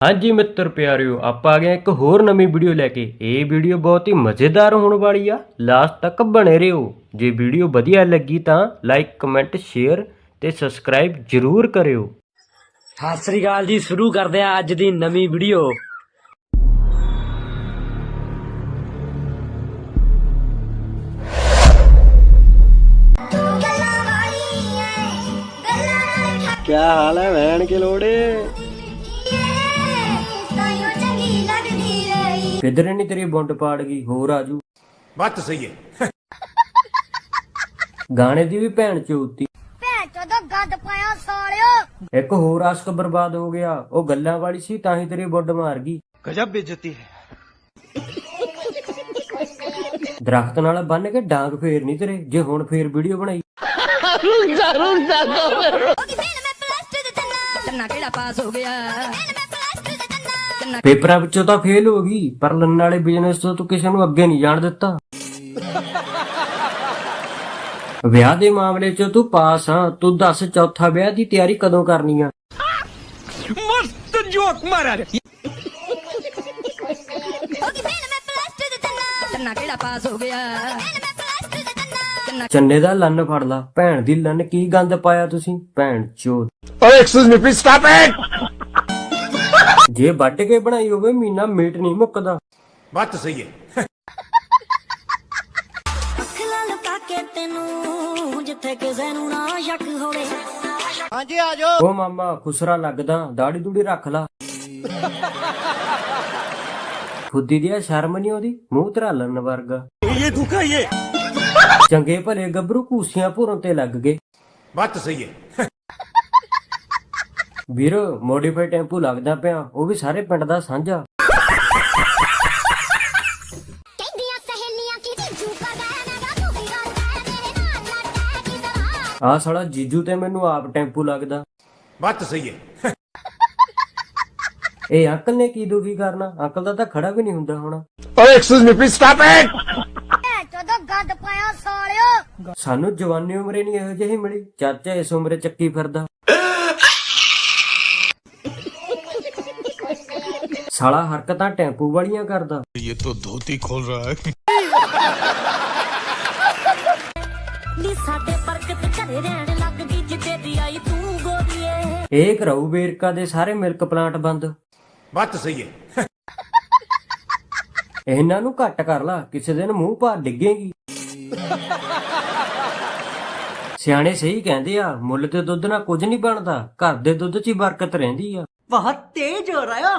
ਹਾਂਜੀ ਮਿੱਤਰ ਪਿਆਰਿਓ ਆਪਾਂ ਆ ਗਏ ਇੱਕ ਹੋਰ ਨਵੀਂ ਵੀਡੀਓ ਲੈ ਕੇ। ਇਹ ਵੀਡੀਓ ਬਹੁਤ ਹੀ ਮਜ਼ੇਦਾਰ ਹੋਣ ਵਾਲੀ ਆ। ਲਾਸਟ ਤੱਕ ਬਣੇ ਰਹੋ। ਜੇ ਵੀਡੀਓ ਵਧੀਆ ਲੱਗੀ ਤਾਂ ਲਾਈਕ ਕਮੈਂਟ ਸ਼ੇਅਰ ਤੇ ਸਬਸਕ੍ਰਾਈਬ ਜ਼ਰੂਰ ਕਰਿਓ। ਸਤਿ ਸ੍ਰੀ ਅਕਾਲ ਜੀ ਸ਼ੁਰੂ ਕਰਦੇ ਆ ਅੱਜ ਦੀ ਨਵੀਂ ਵੀਡੀਓ। ਗੱਲਾਂ ਵਾਲੀਆਂ ਗੱਲਾਂ ਨਾਲ ਕੀ ਹਾਲ ਹੈ ਵੈਣ ਕੇ ਲੋੜੇ ਕਿਧਰੇ ਨਹੀਂ ਤੇਰੀ ਬੁੰਡ ਪਾੜ ਗਈ ਹੋਰ ਆਜੂ ਬੱਤ ਸਹੀ ਹੈ। ਗਾਣੇ ਦੀ ਵੀ ਭੈਣ ਚੋਤੀ। ਇੱਕ ਹੋਰ ਆਸ਼ਕ ਬਰਬਾਦ ਹੋ ਗਿਆ ਉਹ ਗੱਲਾਂ ਵਾਲੀ ਸੀ ਤਾਂ ਹੀ ਤੇਰੀ ਬੁੱਢ ਮਾਰ ਗਈ। ਗਜਬ ਬੇਇੱਜ਼ਤੀ ਹੈ। ਦਰਖਤ ਨਾਲ ਬੰਨ ਕੇ ਡਾਂਗ ਫੇਰ ਨਹੀਂ ਤੇਰੇ ਜੇ ਹੁਣ ਫੇਰ ਵੀਡੀਓ ਬਣਾਈ। ਪਾਸ ਹੋ ਗਿਆ? ਪੇਪਰਾਂ ਵਿੱਚੋਂ ਤਾਂ ਫੇਲ ਹੋ ਗਈ ਪਰ ਲੰਨ ਵਾਲੇ ਬਿਜ਼ਨਸ ਤੋਂ ਤੂੰ ਕਿਸੇ ਨੂੰ ਅੱਗੇ ਨਹੀਂ ਜਾਣ ਦਿੱਤਾ। ਵਿਆਹ ਦੇ ਮਾਮਲੇ 'ਚ ਤੂੰ ਪਾਸ ਆ ਤੂੰ ਦੱਸ ਚੌਥਾ ਵਿਆਹ ਦੀ ਤਿਆਰੀ ਕਦੋਂ ਕਰਨੀ ਆ? ਮਸਤ ਜੋਕ ਮਾਰਿਆ ਚੰਨੇ ਦਾ ਲੰਨ ਫੜ ਲਾ। ਭੈਣ ਦੀ ਲੰਨ ਕੀ ਗੰਦ ਪਾਇਆ ਤੁਸੀਂ? ਭੈਣ ਚੋਦ ਓਏ excuse me please stop it ਜੇ ਵੱਢ ਕੇ ਬਣਾਈ ਹੋਵੇ ਮੀਨਾ ਮੀਟ ਨਹੀਂ ਮੁੱਕਦਾ। ਬੱਤ ਸਹੀ ਹੈ। ਅੱਖਾਂ ਲੁਕਾ ਕੇ ਤੈਨੂੰ ਜਿੱਥੇ ਕਿਸੇ ਨੂੰ ਨਾ ਸ਼ੱਕ ਹੋਵੇ। ਹਾਂਜੀ ਆ ਜਾਓ। ਓ ਮਾਮਾ ਖੁਸਰਾ ਲੱਗਦਾ ਦਾੜੀ ਦੂੜੀ ਰੱਖ ਲਾ। ਖੁੱਦੀ ਦੀ ਆ ਸ਼ਰਮ ਨਹੀਂ ਉਹਦੀ ਮੂੰਹ ਤੇਰਾ ਲੰਨ ਵਰਗਾ ਇਹ ਧੋਖਾ ਚੰਗੇ ਭਲੇ ਗੱਭਰੂ ਕੂਸੀਆਂ ਭੁਰਨ ਤੇ ਲੱਗ ਗਏ। ਬੱਤ ਸਹੀ ਹੈ। ਵੀਰ ਮੋਡੀਫਾਈ ਟੈਂਪੂ ਲੱਗਦਾ ਪਿਆ ਉਹ ਵੀ ਸਾਰੇ ਪਿੰਡ ਦਾ ਸਾਂਝਾ। ਆ ਸਾਲਾ ਜੀਜੂ ਤੇ ਮੈਨੂੰ ਆਪ ਟੈਂਪੂ ਲੱਗਦਾ। ਬੱਤ ਸਹੀ ਹੈ। ਇਹ ਅੰਕਲ ਨੇ ਕੀ ਦੁਖੀ ਕਰਨਾ? ਅੰਕਲ ਦਾ ਤਾਂ ਖੜਾ ਵੀ ਨਹੀਂ ਹੁੰਦਾ ਹੋਣਾ। ਓਏ excuse me please stop it ਜਦੋਂ ਗੰਦ ਪਾਇਆ ਸਾਲਿਓ। ਸਾਨੂੰ ਜਵਾਨੀ ਉਮਰੇ ਨਹੀਂ ਇਹੋ ਜਿਹੀ ਮਿਲੀ। ਚਾਚਾ ਇਸ ਉਮਰੇ ਚੱਕੀ ਫਿਰਦਾ। ਸਾਲਾ ਹਰਕਤਾਂ ਟੈਂਪੂ ਵਾਲੀਆਂ ਕਰਦਾ। ਇਹ ਤਾਂ ਧੋਤੀ ਖੋਲ ਰਹਾ ਹੈ। ਨੀ ਸਾਡੇ ਬਰਕਤ ਘਰੇ ਰਹਿਣ ਲੱਗ ਗਈ ਜਿੱਤੇ ਦੀ ਆਈ ਤੂੰ ਗੋਰੀਏ। ਇਹ ਕਰਾਉ ਵੇਰਕਾ ਦੇ ਸਾਰੇ ਮਿਲਕ ਪਲਾਂਟ ਬੰਦ। ਬੱਤ ਸਹੀ ਹੈ। ਇਹਨਾਂ ਨੂੰ ਘੱਟ ਕਰ ਲਾ ਕਿਸੇ ਦਿਨ ਮੂੰਹ ਪਾ ਡਿੱਗੇਗੀ। ਸਿਆਣੇ ਸਹੀ ਕਹਿੰਦੇ ਆ ਮੁੱਲ ਤੇ ਦੁੱਧ ਨਾਲ ਕੁਝ ਨਹੀਂ ਬਣਦਾ ਘਰ ਦੇ ਦੁੱਧ 'ਚ ਹੀ ਬਰਕਤ ਰਹਿੰਦੀ ਆ। ਬਹੁਤ ਤੇਜ਼ ਹੋ ਰਿਹਾ।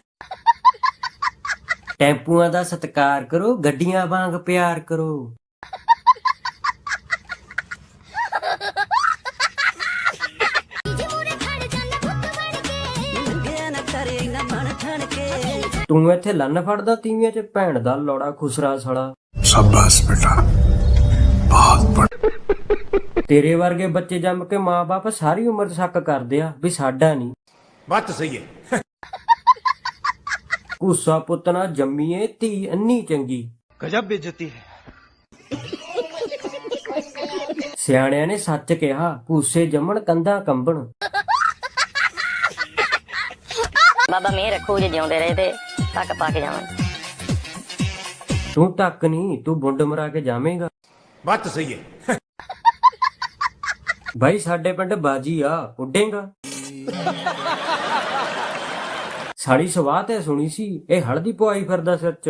ਟੈਂਪੂਆਂ ਦਾ ਸਤਿਕਾਰ ਕਰੋ ਗੱਡੀਆਂ ਵਾਂਗ ਪਿਆਰ ਕਰੋ। ਤੂੰ ਇੱਥੇ ਲੰਨ ਫੜਦਾ ਤੀਵੀਆਂ 'ਚ ਭੈਣ ਦਾ ਲੋੜਾ ਖੁਸਰਾ ਸਾਲਾ। ਸ਼ਾਬਾਸ਼ ਬੇਟਾ ਬਹੁਤ ਬੜਾ ਤੇਰੇ ਵਰਗੇ ਬੱਚੇ ਜੰਮ ਕੇ ਮਾਪੇ ਸਾਰੀ ਉਮਰ ਸ਼ੱਕ ਕਰਦੇ ਆ ਵੀ ਸਾਡਾ ਨਹੀਂ ਬੱਤ ਸਹੀ ਹੈ। ਗੁੱਸਾ ਪੁੱਤ ਨਾ ਜੰਮੀਏ ਧੀ ਅੰਨੀ ਚੰਗੀ। ਗਜਬ ਬੇਇੱਜ਼ਤੀ ਹੈ। ਸਿਆਣਿਆਂ ਨੇ ਸੱਚ ਕਿਹਾ ਭੂਸੇ ਜੰਮਣ ਕੰਧਾਂ ਕੰਬਣ। ਬਾਬਾ ਮੇਰ ਰੱਖੋ ਜੇ ਜਿਉਂਦੇ ਰਹੇ ਤੇ ਤੱਕ ਪਾ ਕੇ ਜਾਵਾਂ। ਤੂੰ ਤੱਕ ਨਹੀਂ ਤੂੰ ਬੁੰਡ ਮਰਾ ਕੇ ਜਾਵੇਂਗਾ। ਬੱਤ ਸਹੀ ਹੈ। ਭਾਈ ਸਾਡੇ ਪਿੰਡ ਬਾਜੀ ਆ ਉੱਡੇਗਾ। ਸਾੜੀ ਸਵਾਹ ਤੇ ਸੁਣੀ ਸੀ ਇਹ ਹਲਦੀ ਪਵਾਈ ਫਿਰਦਾ ਸੱਚ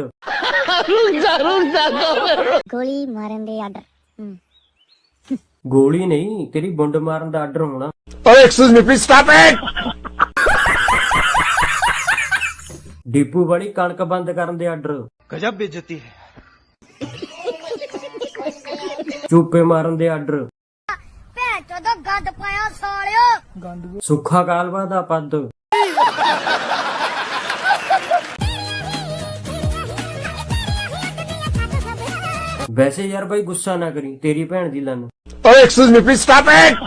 ਗੋਲੀ ਮਾਰਨ ਦੇ ਆਰਡਰ ਗੋਲੀ ਨਹੀਂ ਤੇਰੀ ਬੁੰਡ ਮਾਰਨ ਦਾ ਆਰਡਰ ਹੋਣਾ। ਓਏ excuse me please stop it depot ਵਾਲੀ ਕਣਕ ਬੰਦ ਕਰਨ ਦੇ ਆਰਡਰ ਗਜਬ ਬੇਇੱਜ਼ਤੀ ਹੈ। ਚੂਪੇ ਮਾਰਨ ਦੇ ਆਰਡਰ ਭੈਣ ਚੋਦੋ ਗੰਦ ਪਾਇਆ ਸਾਲਿਓ। ਗੰਦ ਸੁੱਖਾ ਕਾਲਵਾ ਦਾ ਪੱਦ। ਵੈਸੇ ਯਾਰ ਬਾਈ ਗੁੱਸਾ ਨਾ ਕਰੀ ਤੇਰੀ ਭੈਣ ਦੀ ਲੰਨ। ਓਏ excuse me please stop it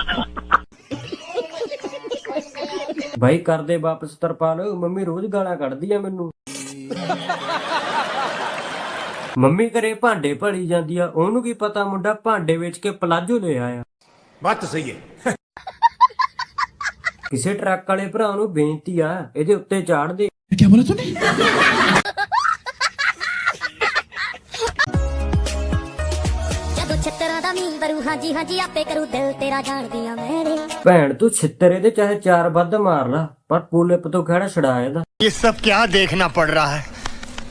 ਬਾਈ ਕਰ ਦੇ ਵਾਪਸ ਤਰਪਾਲ ਮੰਮੀ ਰੋਜ਼ ਗਾਲਾਂ ਕੱਢਦੀ ਆ ਮੈਨੂੰ। ਮੰਮੀ ਘਰੇ ਭਾਂਡੇ ਭਲੀ ਜਾਂਦੀ ਆ ਉਹਨੂੰ ਕੀ ਪਤਾ ਮੁੰਡਾ ਭਾਂਡੇ ਵੇਚ ਕੇ ਪਲਾਜੋ ਲੈ ਆਇਆ। ਬੱਤ ਸਹੀ ਹੈ। ਕਿਸੇ ਟਰੱਕ ਵਾਲੇ ਭਰਾ ਨੂੰ ਬੇਨਤੀ ਆ ਇਹਦੇ ਉੱਤੇ ਚਾੜ ਦੇ। ਕੀ ਬੋਲਿਆ ਤੂੰ ਛਿੱਤਰਾਂ ਦਾ ਮੀਂਹ ਵਰੂ ਹਾਂਜੀ ਹਾਂਜੀ ਆਪੇ ਕਰੂ ਦਿਲ ਤੇਰਾ ਜਾਣਦੀਆਂ ਮੈਂ ਰੇ ਭੈਣ ਤੂੰ ਛਿੱਤਰੇ ਤੇ ਚਾਹੇ ਚਾਰ ਵੱਧ ਮਾਰ ਲਾ ਪਰ ਪੂਲੇ ਤੋਂ ਖੜਾ ਛੜਾ ਇਹਦਾ। ਇਹ ਸਭ ਕੀ ਦੇਖਣਾ ਪੜ ਰਹਾ ਹੈ?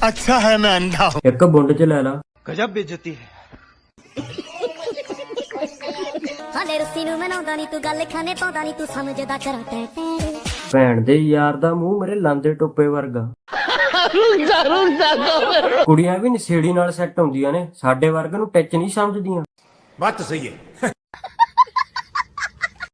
ਅੱਛਾ ਹੈ ਮੈਂ ਅੰਧਾ ਹੂੰ। ਇੱਕ ਬੁੰਡ ਚ ਲੈ ਲਾ। ਗਜਬ ਬੇਇੱਜ਼ਤੀ ਹੈ। ਹਾਲੇ ਰੁੱਸੀ ਨੂੰ ਮਨਾਉਂਦਾ ਨਹੀਂ ਤੂੰ ਗੱਲ ਖਾਨੇ ਪਾਉਂਦਾ ਨਹੀਂ ਤੂੰ ਸਮਝਦਾ ਕਰਾਂ ਟੈ ਭੈਣ ਦੇ ਯਾਰ ਦਾ ਮੂੰਹ ਮੇਰੇ ਲਾਂਦੇ ਟੋਪੇ ਵਰਗਾ। ਰੁਕ ਜਾ ਕੁੜੀਆਂ ਵੀ ਨਸ਼ੇੜੀ ਨਾਲ ਸੈੱਟ ਹੁੰਦੀਆਂ ਨੇ ਸਾਡੇ ਵਰਗ ਨੂੰ ਟੱਚ ਨਹੀਂ ਸਮਝਦੀਆਂ। ਬੱਤ ਸਹੀ ਹੈ।